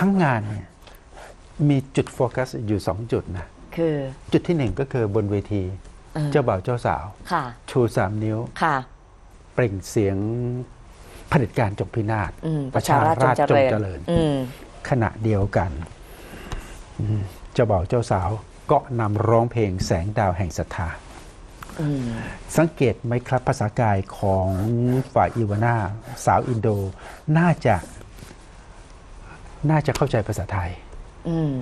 ทั้งงานเนี่ยมีจุดโฟกัสอยู่สองจุดนะคือจุดที่หนึ่งก็คือบนเวทีเออเจ้าบ่าวเจ้าสาวค่ะชูสามนิ้วค่ะเปล่งเสียงเผด็จการจงพินาศอืมประชาราชจงเจริญอืมขณะเดียวกันอืมเจ้าบ่าวเจ้าสาวก็นำร้องเพลงแสงดาวแห่งศรัทธาอืมสังเกตไหมครับภาษากายของฝ่ายอีวาน่าสาวอินโด น่าจะ น่าจะเข้าใจภาษาไทยอืม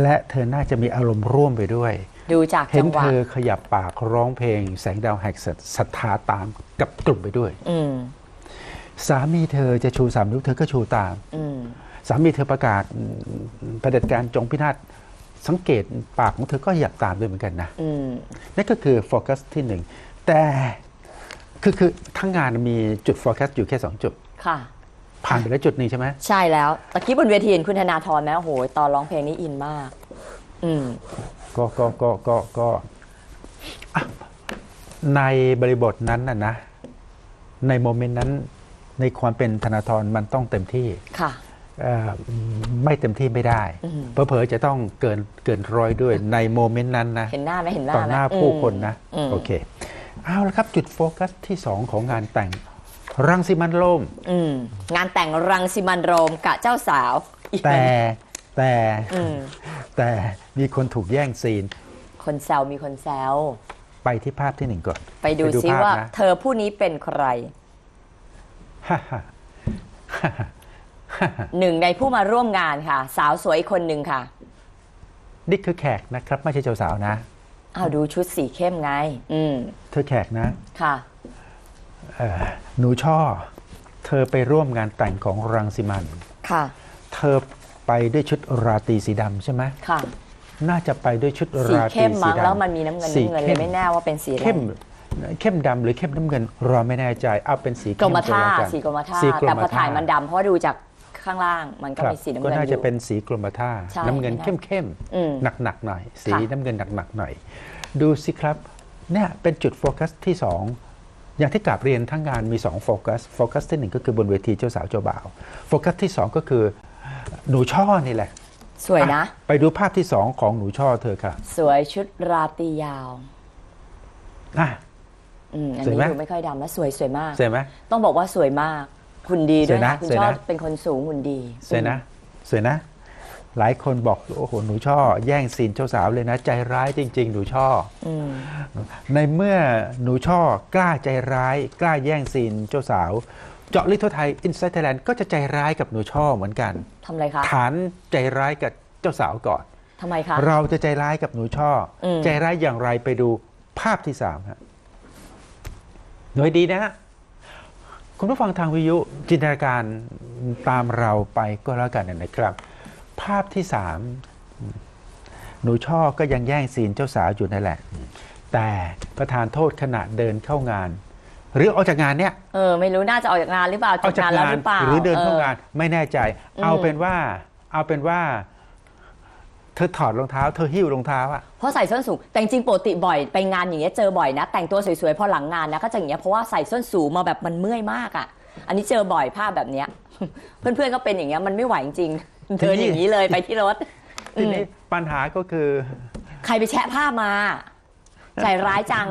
และเธอน่าจะมีอารมณ์ร่วมไปด้วย ดูจากเห็จันงหวะเธอขยับปากร้องเพลง แสงดาวแห่งศรัทธาตามกับกลุ่มไปด้วยอืมสามีเธอจะชูสามนิ้วเธอก็ชูตามอืมสามีเธอประกาศอืมเผด็จการจงพินาศสังเกตปากของเธอก็อยากตามด้วยเหมือนกันนะอืมนั่นก็คือโฟกัสที่หนึ่งแต่คือคือทั้งงานมีจุดโฟกัสอยู่แค่สองจุดค่ะ ผ่านไปแล้วจุดหนึ่งใช่ไหมใช่แล้วตะกี้บนเวทีเห็นคุณธนาธรไหมโอ้โหตอนร้องเพลงนี้อินมาก อืมก็ก็ก็ก็ก็อะในบริบทนั้นน่ะนะ ในโมเมนต์นั้น ในความเป็นธนาธรมันต้องเต็มที่ค่ะเอ่อไม่เต็มที่ไม่ได้อืมเผลอๆจะต้องเกินเกินร้อยด้วยในโมเมนต์นั้นนะเห็นหน้าไหมเห็นหน้าต่อไหมหน้าผู้คนนะอืมโอเค เอาละครับจุดโฟกัสที่สองของงานแต่ง รังสิมันต์โลมอืมงานแต่งรังสิมันโรมกะเจ้าสาวแต่แต่อืมแต่มีคนถูกแย่งซีน คนแซวมีคนแซวไปที่ภาพที่หนึ่งก่อน ไปดูซิภพว่า นะเธอผู้นี้เป็นใครฮ่าฮ่าหนึ่งในผู้มาร่วมงานค่ะ สาวสวยอีกคนหนึ่งค่ะนี่คือแขกนะครับ ไม่ใช่เจ้าสาวนะ อ้าวดูชุดสีเข้มไง อืมเธอแขกนะ ค่ะ เอ่อ หนูช่อ เธอไปร่วมงานแต่งของรังสิมันต์ค่ะ เธอไปด้วยชุดราตรีสีดำใช่ไหมค่ะ น่าจะไปด้วยชุดสีราตรีเข้มสีมั้งดำ แล้วมันมีน้ำเงินสีน้ำเงินเลเข้ยไม่แน่ว่าเป็นสีอะไร เข้มเข้มดำหรือเข้มน้ำเงินเราไม่แน่ใจเอาเป็นสีกรเข้มมท่าก็แล้วกันสีกรมท่าสีกรแต่มพอถ่ายท่มันดำเพราะว่าดูจากข้างล่างมันก็ครับมีสีน้ำก็เงินน่าอจะยู่ เป็นสีกรมท่าใช่น้ำเงินนะเข้มเข้มอืมหนักหนักๆหน่อย สีค่ะ น้ำเงินหนักหนักๆหน่อย ดูสิครับเนี่ยเป็นจุดโฟกัสที่สอง อย่างที่กราบเรียนทั้งงานมีสองโฟกัส โฟกัสที่หนึ่งก็คือบนเวทีเจ้าสาวเจ้าบ่าว โฟกัสที่สองก็คือหนูช่อนี่แหละ สวยนะอ่ไปดูภาพที่สองของหนูช่อเธอค่ะ สวยชุดราตรียาวอะอืมอันสวยนี้ไหม ดูไม่ค่อยดำแล้วสวยสวยมาก เสร็จไหม ต้องบอกว่าสวยมากหุ่นดีด้วยสวยนะนะคุณสวยชอนะบเป็นคนสูงหุ่นดีสวยนะสวยนะ หลายคนบอกโอ้โหหนูช่อ แย่งซีนเจ้าสาวเลยนะ ใจร้ายจริง ๆ หนูช่ออืมในเมื่อหนูช่อกล้าใจร้าย กล้าแย่งซีนเจ้าสาว เจาะลิทัวไทยอินไซต์ไทยแลนด์ก็จะใจร้ายกับหนูช่อเหมือนกันทำอะไรคะฐานใจร้ายกับเจ้าสาวก่อนทำไมคะเราจะใจร้ายกับหนูช่ออมใจร้ายอย่างไรไปดูภาพที่สามฮะหน่วยดีนะฮะคุณผู้ฟังทางวิทยุจินตนาการตามเราไปก็แล้วกันนะครับ ภาพที่สามหนูช่อก็ยังแย่งซีนเจ้าสาวอยู่นั่นแหละ แต่ประธานโทษขณะเดินเข้างาน หรือออกจากงานเนี่ยเออไม่รู้น่าจะออกจากงานหรือเปล่าออกจากแล้วงานหรือเปล่าหรือเดินเข้างานออไม่แน่ใจอืมเอาเป็นว่า เอาเป็นว่า เธอถอดรองเท้า เธอหิ้วรองเท้าอะเพราะใส่ส้นสูงแต่จริงๆปกติบ่อยไปงานอย่างเงี้ยเจอบ่อยนะ แต่งตัวสวยๆพอหลังงานนะก็จะอย่างเงี้ยเพราะว่าใส่ส้นสูงมาแบบมันเมื่อยมากอะอันนี้เจอบ่อยภาพแบบเนี้ย เพื่อนๆก็เป็นอย่างเงี้ยมันไม่ไหวจริงๆ เดินอย่างนี้เลยไปที่รถทีนี้ปัญหาก็คือ ใครไปแชะภาพมา ใจร้ายจัง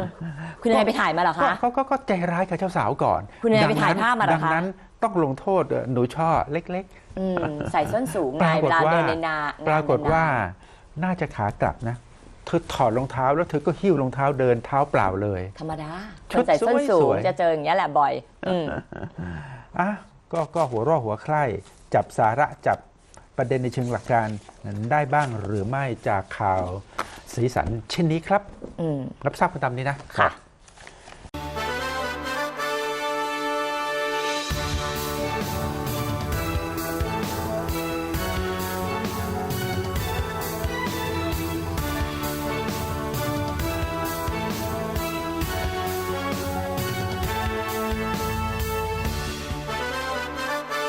คุณนายไปถ่ายมาเหรอก็คะก็ก็ก็ใจร้ายกับเจ้าสาวก่อน คุณนายไปดังถ่ายภาพมาเหรอคะดังนั้นต้องลงโทษหนูช่อเล็กอืมใส่ส้นสูงๆไงปรากฏเวลาว่าเดินในนาปรากฏว่าน่าจะขากลับนะเธอถอดรองเท้าแล้วเธอก็หิ้วรองเท้าเดินเท้าเปล่าเลย ธรรมดาชุคดนใส่ส้นสูสงวยๆจะเจออย่างเงี้ยแหละบ่อยอืมอะก็ก็หัวเร่อหัวใคร่จับสาระจับ ประเด็นในเชิงหลักการได้บ้างหรือไม่จากข่าวสีสันเช่นนี้ครับอืมรับทราบกันตามนี้นะค่ะ